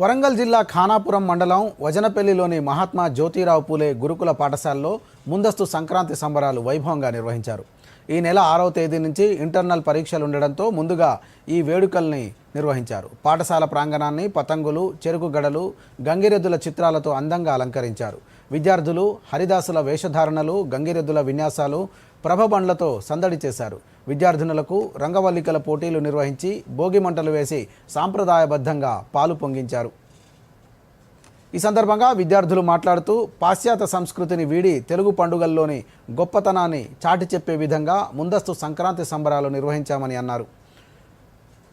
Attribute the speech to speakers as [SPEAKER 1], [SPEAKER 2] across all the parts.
[SPEAKER 1] వరంగల్ జిల్లా ఖానాపురం మండలం వజనపల్లిలోని మహాత్మా జ్యోతిరావు పూలే గురుకుల పాఠశాలలో ముందస్తు సంక్రాంతి సంబరాలు వైభవంగా నిర్వహించారు. ఈ నెల ఆరవ తేదీ నుంచి ఇంటర్నల్ పరీక్షలు ఉండడంతో ముందుగా ఈ వేడుకల్ని నిర్వహించారు. పాఠశాల ప్రాంగణాన్ని పతంగులు చెరుకు గడలు గంగిరెద్దుల చిత్రాలతో అందంగా అలంకరించారు. విద్యార్థులు హరిదాసుల వేషధారణలు గంగిరెద్దుల విన్యాసాలు ప్రభబండ్లతో సందడి చేశారు. విద్యార్థినులకు రంగవల్లికల పోటీలు నిర్వహించి భోగి మంటలు వేసి సాంప్రదాయబద్ధంగా పాలు పొంగించారు. ఈ సందర్భంగా విద్యార్థులు మాట్లాడుతూ పాశ్చాత్య సంస్కృతిని వీడి తెలుగు పండుగల్లోని గొప్పతనాన్ని చాటి చెప్పే విధంగా ముందస్తు సంక్రాంతి సంబరాలు నిర్వహించామని అన్నారు.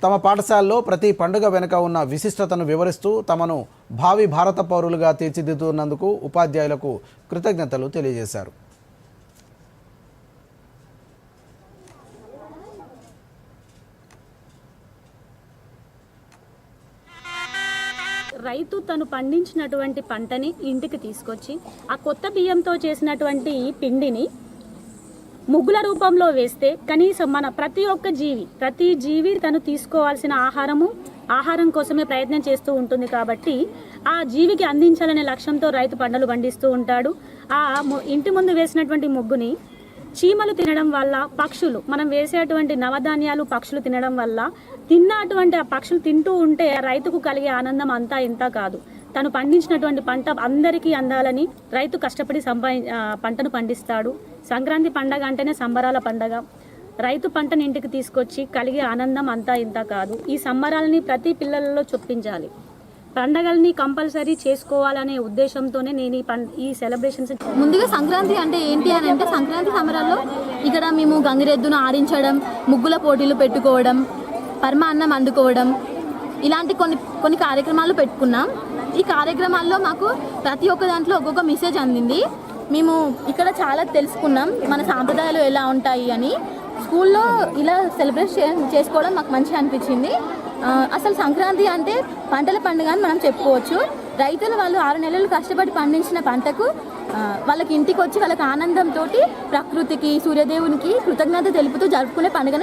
[SPEAKER 1] తమ పాఠశాలలో ప్రతి పండుగ వెనుక ఉన్న విశిష్టతను వివరిస్తూ తమను భావి భారత పౌరులుగా తీర్చిదిద్దుతున్నందుకు ఉపాధ్యాయులకు కృతజ్ఞతలు తెలియజేశారు.
[SPEAKER 2] రైతు తను పండించినటువంటి పంటని ఇంటికి తీసుకొచ్చి ఆ కొత్త బియ్యంతో చేసినటువంటి పిండిని ముగ్గుల రూపంలో వేస్తే కనీసం మన ప్రతి ఒక్క జీవి ప్రతి జీవి తను తీసుకోవాల్సిన ఆహారము ఆహారం కోసమే ప్రయత్నం చేస్తూ ఉంటుంది కాబట్టి ఆ జీవికి అందించాలనే లక్ష్యంతో రైతు పంటలు పండిస్తూ ఉంటాడు. ఆ ఇంటి ముందు వేసినటువంటి ముగ్గుని చీమలు తినడం వల్ల పక్షులు మనం వేసేటువంటి నవధాన్యాలు పక్షులు తినడం వల్ల తిన్నటువంటి ఆ పక్షులు తింటూ ఉంటే రైతుకు కలిగే ఆనందం అంతా ఇంత కాదు. తను పండించినటువంటి పంట అందరికీ అందాలని రైతు కష్టపడి సంపా పంటను పండిస్తాడు. సంక్రాంతి పండగ అంటేనే సంబరాల పండగ. రైతు పంటను ఇంటికి తీసుకొచ్చి కలిగే ఆనందం అంతా ఇంత కాదు. ఈ సంబరాలని ప్రతి పిల్లలలో చొప్పించాలి. పండగల్ని కంపల్సరీ చేసుకోవాలనే ఉద్దేశంతోనే నేను ఈ పం ఈ సెలబ్రేషన్స్
[SPEAKER 3] ముందుగా సంక్రాంతి అంటే ఏంటి అని అంటే సంక్రాంతి సమరాల్లో ఇక్కడ మేము గంగిరెద్దును ఆడించడం ముగ్గుల పోటీలు పెట్టుకోవడం పరమ అన్నం అందుకోవడం ఇలాంటి కొన్ని కొన్ని కార్యక్రమాలు పెట్టుకున్నాం. ఈ కార్యక్రమాల్లో మాకు ప్రతి ఒక్క దాంట్లో ఒక్కొక్క మెసేజ్ అందింది. మేము ఇక్కడ చాలా తెలుసుకున్నాం మన సాంప్రదాయాలు ఎలా ఉంటాయి అని. స్కూల్లో ఇలా సెలబ్రేట్ చే- చేసుకోవడం మాకు మంచిగా అనిపించింది. అసలు సంక్రాంతి అంటే పంటల పండుగ అని మనం చెప్పుకోవచ్చు. రైతులు వాళ్ళు ఆరు నెలలు కష్టపడి పండించిన పంటకు వాళ్ళకి ఇంటికి వచ్చి వాళ్ళకి ఆనందంతో ప్రకృతికి సూర్యదేవునికి కృతజ్ఞత తెలుపుతూ జరుపుకునే పండుగని